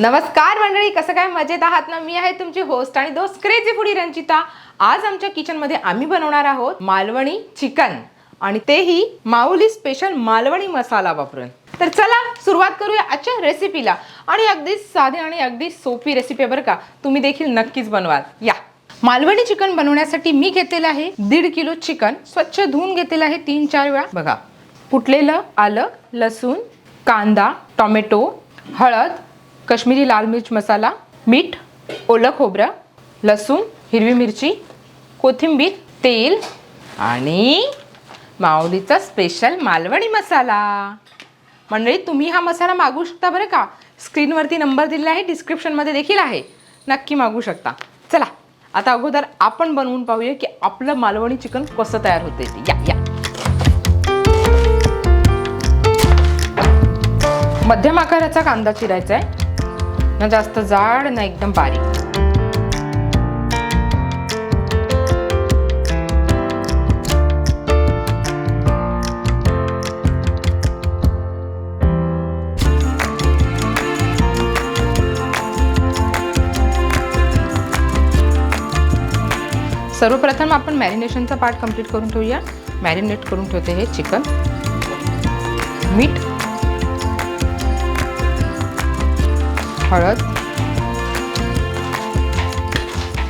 नमस्कार मंडळी कसं काय मजेत आहात ना? मी आहे तुमची होस्ट आणि दोस्त क्रेझी फुडी रंजिता. आज आमच्या किचनमध्ये आम्ही बनवणार आहोत मालवणी चिकन आणि तेही माऊली स्पेशल मालवणी मसाला वापरून. तर चला सुरुवात करूया आजच्या रेसिपीला आणि अगदी साधी आणि अगदी सोपी रेसिपी आहे बरं का? तुम्ही देखील नक्कीच बनवाल. या. मालवणी चिकन बनवण्यासाठी मी घेतलेलं आहे दीड किलो चिकन स्वच्छ धुवून घेतलेलं आहे तीन चार वेळा. बघा फुटलेलं आलं लसूण कांदा टोमॅटो हळद कश्मीरी लाल मिर्च मसाला मीठ ओलं खोबरं लसूण हिरवी मिरची कोथिंबीर तेल आणि माऊलीचा स्पेशल मालवणी मसाला. मंडळी तुम्ही हा मसाला मागू शकता बरं का? स्क्रीनवरती नंबर दिलेला आहे डिस्क्रिप्शनमध्ये देखील आहे. नक्की मागू शकता. चला आता अगोदर आपण बनवून पाहूया की आपलं मालवणी चिकन कसं तयार होते ते. या या. मध्यम आकाराचा कांदा चिरायचा आहे ना जास्त जाड ना एकदम बारीक. सर्वप्रथम आपण मॅरिनेशनचा पार्ट कंप्लीट करून ठेवूया. मॅरिनेट करून ठेवते हे चिकन. मीठ हळद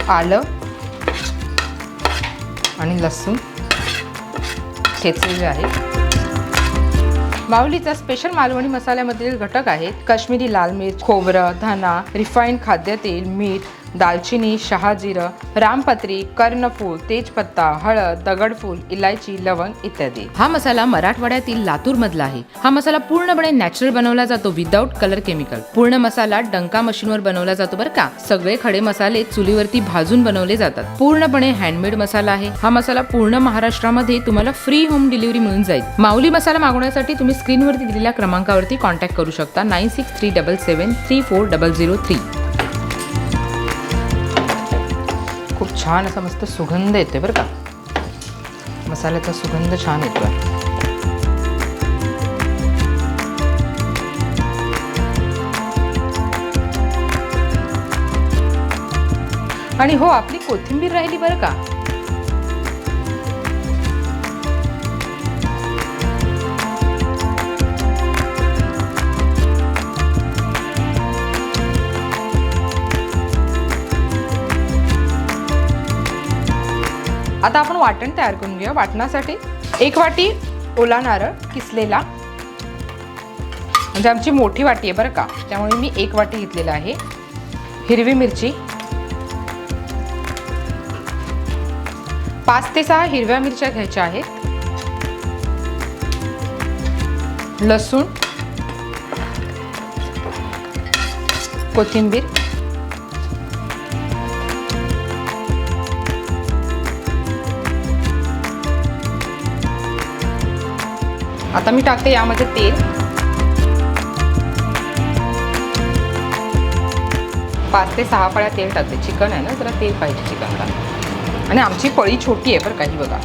आलं आणि लसूण ठेचलेले आहे माऊलीचा स्पेशल मालवणी मसाल्यामधील घटक आहेत काश्मीरी लाल मिर्च खोबरं धना रिफाईंड खाद्यतेल मीठ दालचिनी शहाजिरं रामपत्री कर्णफूल तेजपत्ता हळद दगडफूल इलायची लवंग इत्यादी. हा मसाला मराठवाड्यातील लातूर मधला आहे. हा मसाला पूर्णपणे नॅचरल बनवला जातो विदाऊट कलर केमिकल पूर्ण मसाला डंका मशीनवर बनवला जातो बरं का. सगळे खडे मसाले चुलीवरती भाजून बनवले जातात. पूर्णपणे हँडमेड मसाला आहे. हा मसाला पूर्ण महाराष्ट्रामध्ये तुम्हाला फ्री होम डिलिव्हरी मिळून जाईल. माऊली मसाला मागवण्यासाठी तुम्ही स्क्रीनवरती दिलेल्या क्रमांकावरती कॉन्टॅक्ट करू शकता. Nine six three double seven three four double zero three. छान असा मस्त सुगंध येते बरं का. मसाल्याचा सुगंध छान येतोय. आणि हो आपली कोथिंबीर राहिली बरं का. आता आपण वाटण तयार करून घेऊया. वाटणासाठी एक वाटी ओला नारळ किसलेला. म्हणजे आमची मोठी वाटी आहे बरं का. त्यामुळे मी एक वाटी घेतलेला आहे. हिरवी मिरची. पाच ते सहा हिरव्या मिरच्या घ्यायच्या आहेत. लसूण. कोथिंबीर. आता मी टाकते यामध्ये तेल. पाच ते सहा पळ्या तेल टाकते. चिकन आहे ना जरा तेल पाहिजे चिकनला. आणि आमची पळी छोटी आहे बरं काही बघा.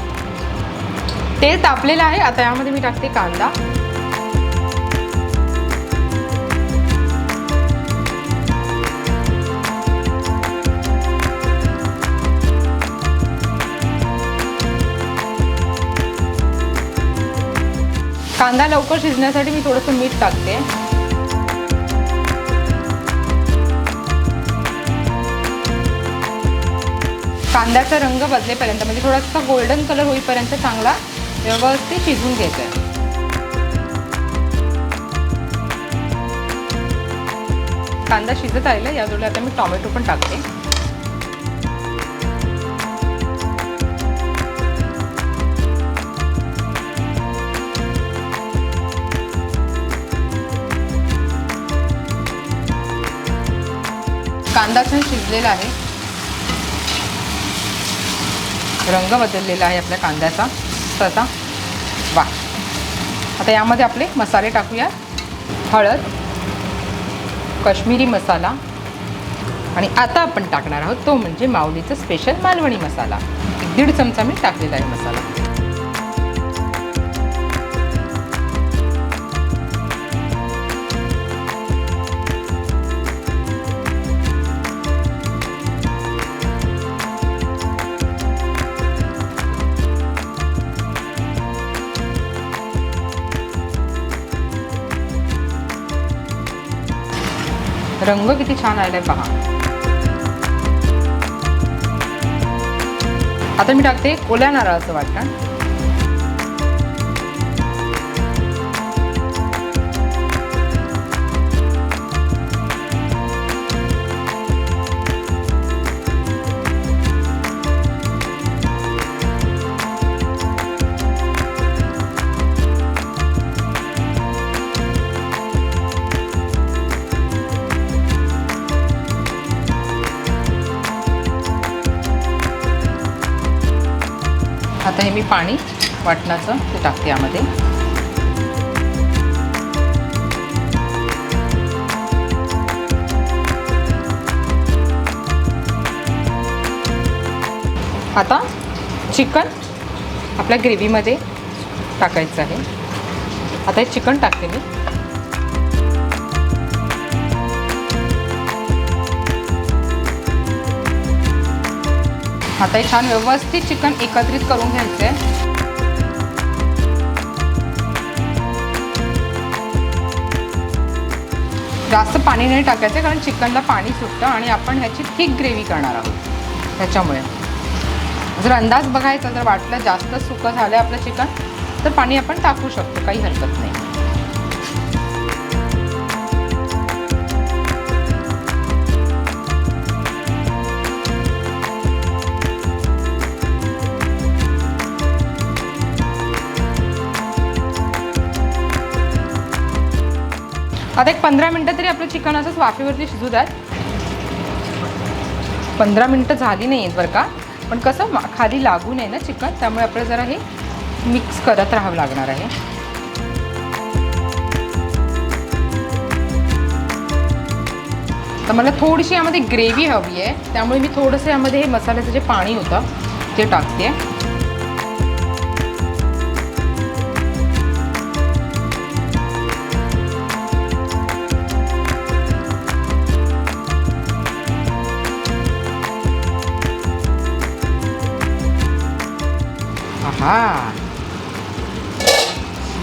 तेल तापलेलं आहे आता यामध्ये मी टाकते कांदा. कांदा लवकर शिजण्यासाठी मी थोडंसं मीठ टाकते. कांद्याचा रंग बदलेपर्यंत म्हणजे थोडासा गोल्डन कलर होईपर्यंत चांगला व्यवस्थित शिजवून घ्यायचं आहे कांदा शिजत आलेला याजवळ आता मी टोमॅटो पण टाकते. कांदा छान शिजलेला आहे. रंग बदललेला आहे आपल्या कांद्याचा. तसा वा. आता यामध्ये आपले मसाले टाकूया. हळद कश्मीरी मसाला आणि आता आपण टाकणार आहोत तो म्हणजे माऊलीचा स्पेशल मालवणी मसाला. एक दीड चमचा मी टाकलेला आहे मसाला. रंग किती छान आलाय पहा आता मी टाकते ओल्या नारळाचं वाटण मी पाणी वाटणाचं ते टाकते यामध्ये. आता चिकन आपल्या ग्रेव्हीमध्ये टाकायचं आहे. आता हे चिकन टाकते मी. आता हे छान व्यवस्थित चिकन एकत्रित करून घ्यायचं आहे जास्त पाणी नाही टाकायचं कारण चिकनला पाणी सुटतं आणि आपण ह्याची थिक ग्रेव्ही करणार आहोत त्याच्यामुळे जर अंदाज बघायचा जर वाटलं जास्त सुकं झालं आपलं चिकन तर पाणी आपण टाकू शकतो काही हरकत नाही. आता एक पंधरा मिनटं तरी आपलं चिकन असंच वाफेवरती शिजू द्यात पंधरा मिनटं झाली नाही आहेत बरं का? पण कसं खाली लागू नये ना चिकन त्यामुळे आपल्याला जरा हे मिक्स करत राहावं लागणार आहे. तर मला थोडीशी यामध्ये ग्रेव्ही हवी आहे त्यामुळे मी थोडंसं यामध्ये हे मसाल्याचं जे पाणी होतं ते टाकते. हा.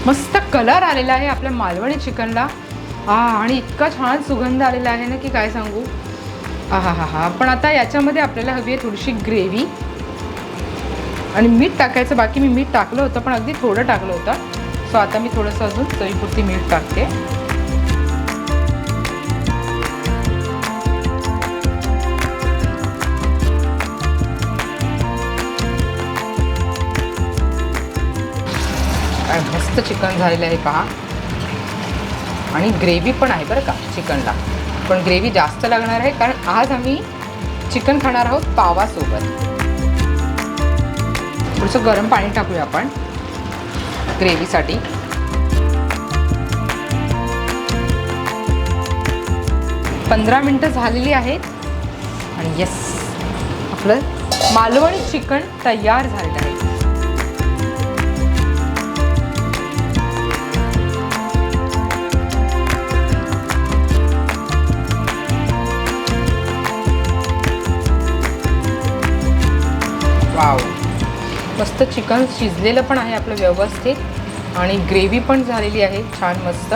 मस्त कलर आलेला आहे आपल्या मालवणी चिकनला. हा आणि इतका छान सुगंध आलेला आहे ना की काय सांगू. हा हा हा हा पण आता याच्यामध्ये आपल्याला हवी आहे थोडीशी ग्रेव्ही आणि मीठ टाकायचं. बाकी मी मीठ टाकलं होतं पण अगदी थोडं टाकलं होतं. सो आता मी थोडंसं अजून चवीपुरती मीठ टाकते. मस्त चिकन झालेलं आहे पहा. आणि ग्रेव्ही पण आहे बरं का चिकनला. पण ग्रेव्ही जास्त लागणार आहे कारण आज आम्ही चिकन खाणार आहोत पावासोबत. थोडंसं गरम पाणी टाकूया आपण ग्रेव्हीसाठी. पंधरा मिनटं झालेली आहेत. आणि येस आपलं मालवणी चिकन तयार झालेलं आहे. वाव. मस्त चिकन शिजलेलं पण आहे आपलं व्यवस्थित. आणि ग्रेव्ही पण झालेली आहे छान मस्त.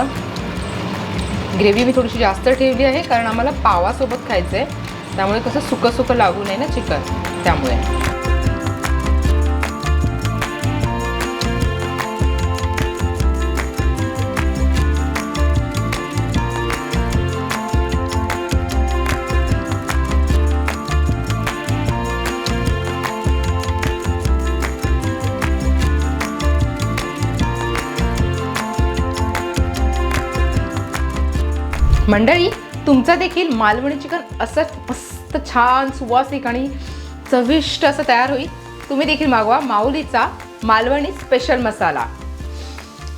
ग्रेव्ही मी थोडीशी जास्त ठेवली आहे कारण आम्हाला पावासोबत खायचं आहे त्यामुळे कसं सुकं सुकं लागू नये ना चिकन त्यामुळे. मंडळी तुमचं देखील मालवणी चिकन असं मस्त छान सुवासिक आणि चविष्ट असं तयार होईल तुम्ही देखील मागवा माऊलीचा मालवणी स्पेशल मसाला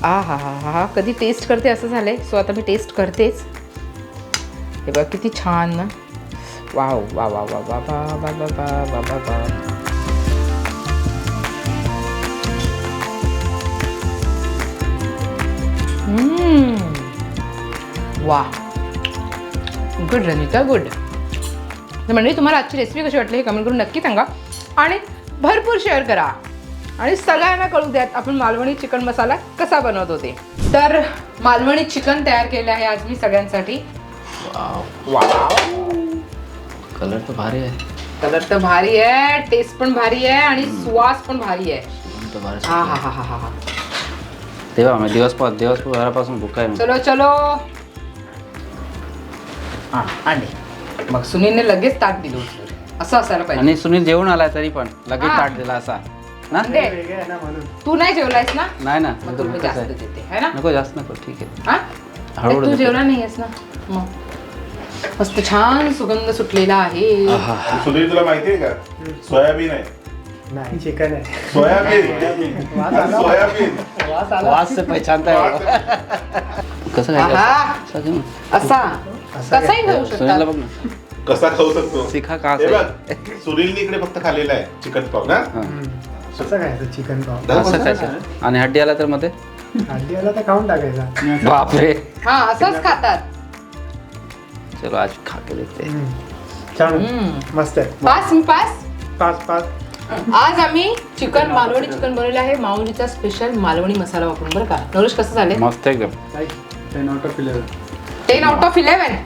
आ हा हा हा हा कधी टेस्ट करते असं झालं आहे सो आता मी टेस्ट करतेच हे बघा किती छान ना वाव वा वा वा वा वा वा वा वा वा वा वा वा वा गुड रनिता गुड तर म्हणजे तुम्हाला आजची रेसिपी कशी वाटली हे कमेंट करून नक्की सांगा. आणि भरपूर शेअर करा. आणि सगळ्यांना कळू द्यात आपण मालवणी चिकन मसाला कसा बनवत होते तर मालवणी चिकन तयार केलं आहे आज मी सगळ्यांसाठी. वाव कलर तर भारी आहे. कलर तर भारी आहे टेस्ट पण भारी आहे आणि सुवास पण भारी आहे. हा हा हा हा हा हा. तेव्हा दिवस दिवसभरापासून भूक आहे. चलो चलो. हा आणि मग सुनीलने लगेच ताट दिलं उचलून. असं असायला पाहिजे. आणि सुनील जेवून आलाय तरी पण लगेच हा. ताट दिला असा. ना? वेगळे आहे ना म्हणून तू नाही जेवलायस ना? नाही ना मग तुला जास्त आहे. देते है ना? नको जास्त नको ठीक आहे. हा? हळूहळू तू देते. जेवला नाहीयेस ना? मग. मस्त छान सुगंध सुटलेला आहे. सुधीर तुला माहितीये का? सोयाबीन आहे. नाही चिकन आहे. सोयाबीन. वास अरे आला. सोयाबीन. वास आला. वास से पहचानता है वो. कसं काय आहा. असा. असा कसाही. खाऊ सुनीलला शकतात. बघ ना. कसा खाऊ शकतो? शिखा का हे असं बघ सुनीलने इकडे फक्त खाल्लेला आहे चिकन पाव ना? हा. हम्म. कसं खायचं चिकन पाव? असं आणि हड्डी आला तर मध्ये हड्डी आला तर खाऊन टाकायचा. बापरे. हा असंच खातात. चलो आज खा के देखते हैं. हम्म. छान. हम्म. मस्त आहे. पास मी पास? पाच पाच आज आम्ही चिकन मालवणी चिकन बनवलं आहे. माऊलीचा स्पेशल मालवणी मसाला वापरून बरं का? नवलेश कसं झालं मस्त एकदम. Ten out of eleven ten out of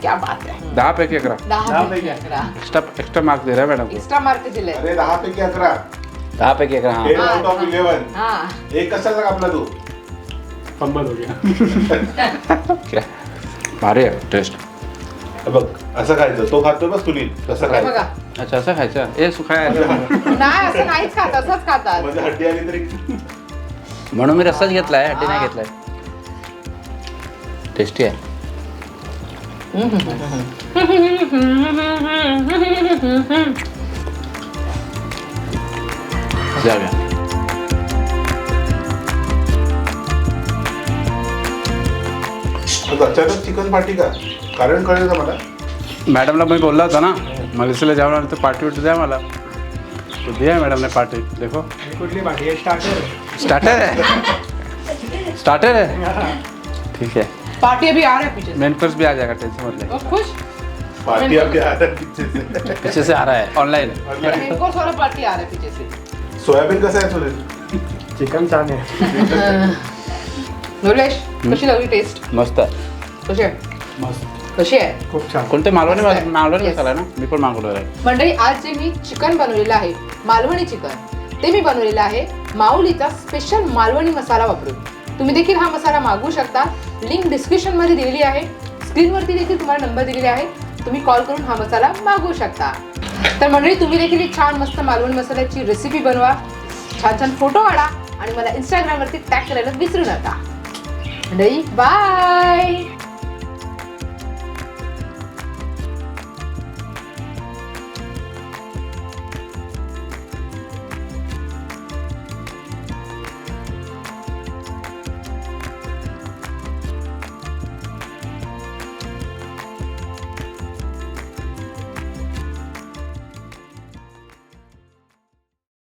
क्या बात आहे दहा पैकी अकरा. दहा पैकी. अकरा. एक्स्ट्रा एक्स्ट्रा मार्क दे रहा है मॅडम. एक्स्ट्रा मार्क दिले. अरे दहा पैकी अकरा. दहा पैकी अकरा टेन हा आउट ऑफ इलेव्हन हा. एक कशाला कापला तू? फंबल हो गया. क्या? भारी आहे टेस्ट हे बघ असं खायचं. तो खातो बस सुनील कसं हे खायचं. बघा. अच्छा असं खायचं? ए सुखाय नाही असं नाहीच खात असंच खातात. म्हणजे हड्डी आली तरी. म्हणून मी रस्साच घेतलाय हड्डी नाही घेतलाय. टेस्टी आज अचानक चिकन पार्टी का कारण कळलं का मला? मॅडमला मी बोलला होता ना मलेशियाला जाऊन आलं तर पार्टी वाटी द्या मला तो दिया मैडम ने पार्टी देखो। ही? कुठली पाठी स्टार्टर स्टार्टर है? स्टार्टर है। ठीक है। पार्टी अभी आ रहा है पीछे से। मेन कोर्स भी आ जाएगा टेंशन मत ले। और खुश? पार्टी आपली आता पीछे से। पीछे से आ रहा है ऑनलाइन मेरे को सारा पार्टी आ रहा है पीछे से। सोयाबीन कसं आहे सुनील चिकन छान आहे नवलेश कशी लागली टेस्ट मस्त कशी आहे मस्त। कशी आहे खूप छान। कोणते मालवणी मस्त आहे. मालवणी Yes. मसाला आहे ना? मी पण मागवलं आहे. मंडळी आज जे मी चिकन बनवलेलं आहे मालवणी चिकन ते मी बनवलेलं आहे माऊलीचा स्पेशल मालवणी मसाला वापरून. तुम्ही देखील हा मसाला मागवू शकता. लिंक डिस्क्रिप्शनमध्ये दिलेली आहे. स्क्रीनवरती देखील तुम्हाला नंबर दिलेला आहे. तुम्ही कॉल करून हा मसाला मागवू शकता. तर मंडळी तुम्ही देखील ही छान मस्त मालवण मसाल्याची रेसिपी बनवा. छान छान फोटो काढा आणि मला इंस्टाग्रामवरती टॅग करायला विसरू नका. मंडळी बाय